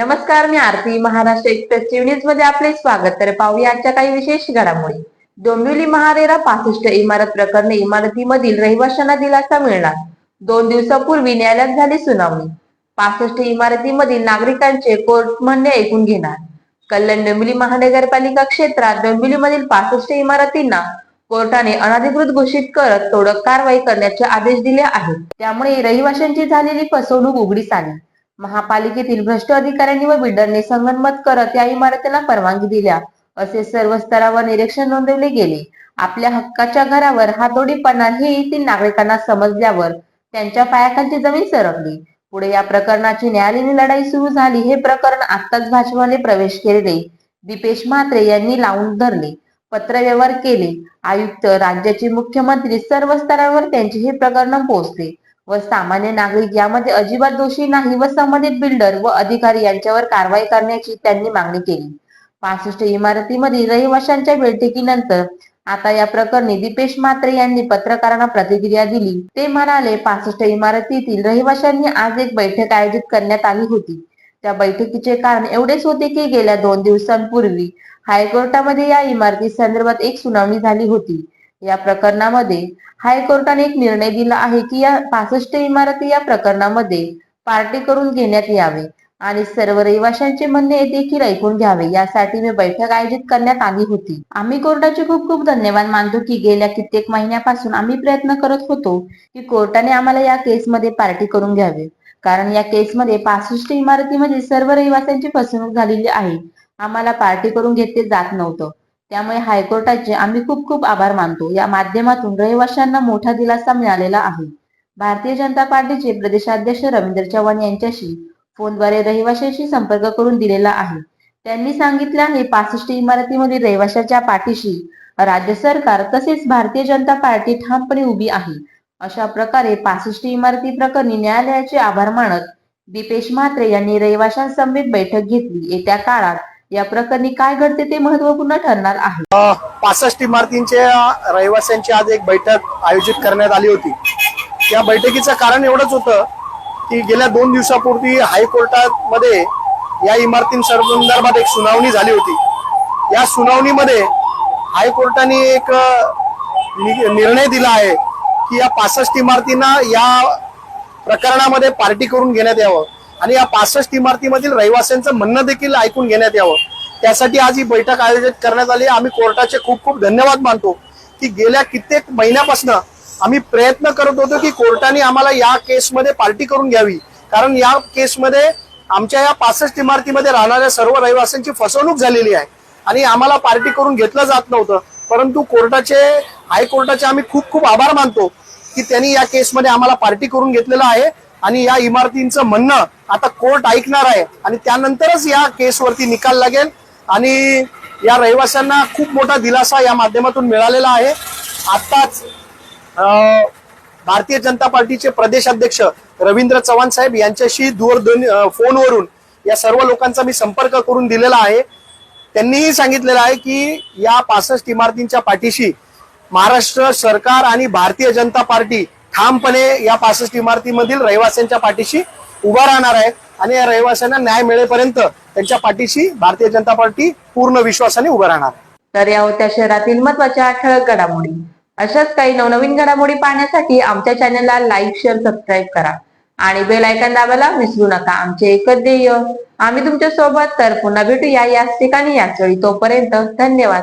नमस्कार मी आरती महाराष्ट्र एक्सप्रेस न्यूजमध्ये आपले स्वागत. तर पाहूया आजच्या काही विशेष घडामोडी. डोंबिवली महारेरा पासष्ट इमारत प्रकरणी इमारतीमधील रहिवाशांना दिलासा मिळणार. दोन दिवसापूर्वी न्यायालयात झाली सुनावणी. पासष्ट इमारतीमधील नागरिकांचे कोर्ट म्हणणे ऐकून घेणार. कल्याण डोंबिवली महानगरपालिका क्षेत्रात डोंबिवलीमधील पासष्ट इमारतींना कोर्टाने अनधिकृत घोषित करत तोडक कारवाई करण्याचे आदेश दिले आहेत. त्यामुळे रहिवाशांची झालेली फसवणूक उघडीस आली. महापालिकेतील भ्रष्ट अधिकाऱ्यांनी व बिल्डरने संगनमत करत या इमारतीला परवानगी दिल्या. असे सर्व स्तरावर निरीक्षण नोंदवले गेले. आपल्या हक्काच्या घरावर हातोडीपणा हे येथील नागरिकांना समजल्यावर त्यांच्या पायाखालची जमीन सरकली. पुढे या प्रकरणाची न्यायालयीन लढाई सुरू झाली. हे प्रकरण आत्ताच भाजपाने प्रवेश केले. दीपेश म्हात्रे यांनी लावून धरले. पत्रव्यवहार केले. आयुक्त राज्याचे मुख्यमंत्री सर्व स्तरावर त्यांचे हे प्रकरण पोहोचले. व सामान्य नागरिक यामध्ये अजिबात दोषी नाही व संबंधित बिल्डर व अधिकारी यांच्यावर कारवाई करण्याची त्यांनी मागणी केली. पासष्ट इमारतीमधील रहिवाशांच्या बैठकीनंतर आता या प्रकरणी दीपेश म्हात्रे यांनी पत्रकारांना प्रतिक्रिया दिली. ते म्हणाले पासष्ट इमारतीतील रहिवाशांनी आज एक बैठक आयोजित करण्यात आली होती. त्या बैठकीचे कारण एवढेच होते की गेल्या दोन दिवसांपूर्वी हायकोर्टामध्ये या इमारती संदर्भात एक सुनावणी झाली होती. या प्रकरणामध्ये हायकोर्टाने एक निर्णय दिला आहे की या पासष्ट इमारती या प्रकरणामध्ये पार्टी करून घेण्यात यावे आणि सर्व रहिवाशांचे म्हणणे देखील ऐकून घ्यावे. यासाठी मी बैठक आयोजित करण्यात आली होती. आम्ही कोर्टाचे खूप खूप धन्यवाद मानतो की गेल्या कित्येक महिन्यापासून आम्ही प्रयत्न करत होतो की कोर्टाने आम्हाला या केसमध्ये पार्टी करून घ्यावे. कारण या केसमध्ये पासष्ट इमारतीमध्ये सर्व रहिवाशांची फसवणूक झालेली आहे. आम्हाला पार्टी करून घेतले जात नव्हतं. त्यामुळे हायकोर्टाचे आम्ही खूप खूप आभार मानतो. या माध्यमातून रहिवाशांना मोठा दिलासा मिळालेला आहे. भारतीय जनता पार्टीचे प्रदेशाध्यक्ष रवींद्र चव्हाण यांच्याशी फोनद्वारे रहिवाशांशी संपर्क करून दिलेला आहे. त्यांनी सांगितलं आहे पासष्ट इमारतीमधील रहिवाशाच्या पाठीशी राज्य सरकार तसेच भारतीय जनता पार्टी ठामपणे उभी आहे. अशा प्रकारे पासष्ट इमारती प्रकरणी न्यायालयाचे आभार मानत दीपेश म्हात्रे यांनी रहिवाशांसमवेत बैठक घेतली. येत्या काळात या प्रकरणी काय घडते ते महत्त्वपूर्ण ठरणार आहे. पासष्ट इमारतींच्या रहिवाशांची आज एक बैठक आयोजित करण्यात आली होती. या बैठकीचं कारण एवढंच होतं की गेल्या दोन दिवसापूर्वी हायकोर्टामध्ये या इमारतींसंदर्भात एक सुनावणी झाली होती. या सुनावणीमध्ये हायकोर्टाने एक निर्णय दिला आहे की या पासष्ट इमारतींना या प्रकरणामध्ये पार्टी करून घेण्यात यावं. आणि या पासष्ट इमारतीमधील रहिवाशांचं म्हणणं देखील ऐकून घेण्यात यावं. त्यासाठी आज ही बैठक आयोजित करण्यात आली. आम्ही कोर्टाचे खूप खूप धन्यवाद मानतो की गेल्या कित्येक महिन्यापासून आम्ही प्रयत्न करत होतो की कोर्टाने आम्हाला या केसमध्ये पार्टी करून घ्यावी. कारण या केसमध्ये आमच्या या पासष्ट इमारतीमध्ये राहणाऱ्या सर्व रहिवाशांची फसवणूक झालेली आहे. आणि आम्हाला पार्टी करून घेतलं जात नव्हतं. परंतु कोर्टाचे हायकोर्टाचे आम्ही खूप खूप आभार मानतो की त्यांनी या केसमध्ये आम्हाला पार्टी करून घेतलेलं आहे. आणि या इमारतींचं म्हणणं आता कोर्ट ऐकणार आहे. आणि त्यानंतरच या केसवरती निकाल लागेल. आणि या रहिवाशांना खूप मोठा दिलासा या माध्यमातून मिळालेला आहे. आत्ताच भारतीय जनता पार्टीचे प्रदेश अध्यक्ष रवींद्र चव्हाण साहेब यांच्याशी दूरध्वनी फोनवरून या सर्व लोकांचा मी संपर्क करून दिलेला आहे. त्यांनीही सांगितलेलं आहे की या पासष्ट इमारतींच्या पाठीशी महाराष्ट्र सरकार आणि भारतीय जनता पार्टी ठामपणे या पासष्ट इमारतीमधील रहिवाशांच्या पाठीशी उभा राहणार आहे आणि या रहिवाशांना न्याय मिळेपर्यंत त्यांच्या पाठीशी भारतीय जनता पार्टी पूर्ण विश्वासाने उभं राहणार आहे. तर या होत्या शहरातील महत्त्वाच्या ठळक घडामोडी. अशाच काही नवनवीन घडामोडी पाहण्यासाठी आमच्या चॅनलला लाईक शेअर सबस्क्राईब करा. आणि बेल आयकॉन दाबायला विसरू नका. आमचे एकच ध्येय आम्ही तुमच्यासोबत तर पुन्हा भेटूया याच ठिकाणी याच वेळी तोपर्यंत धन्यवाद.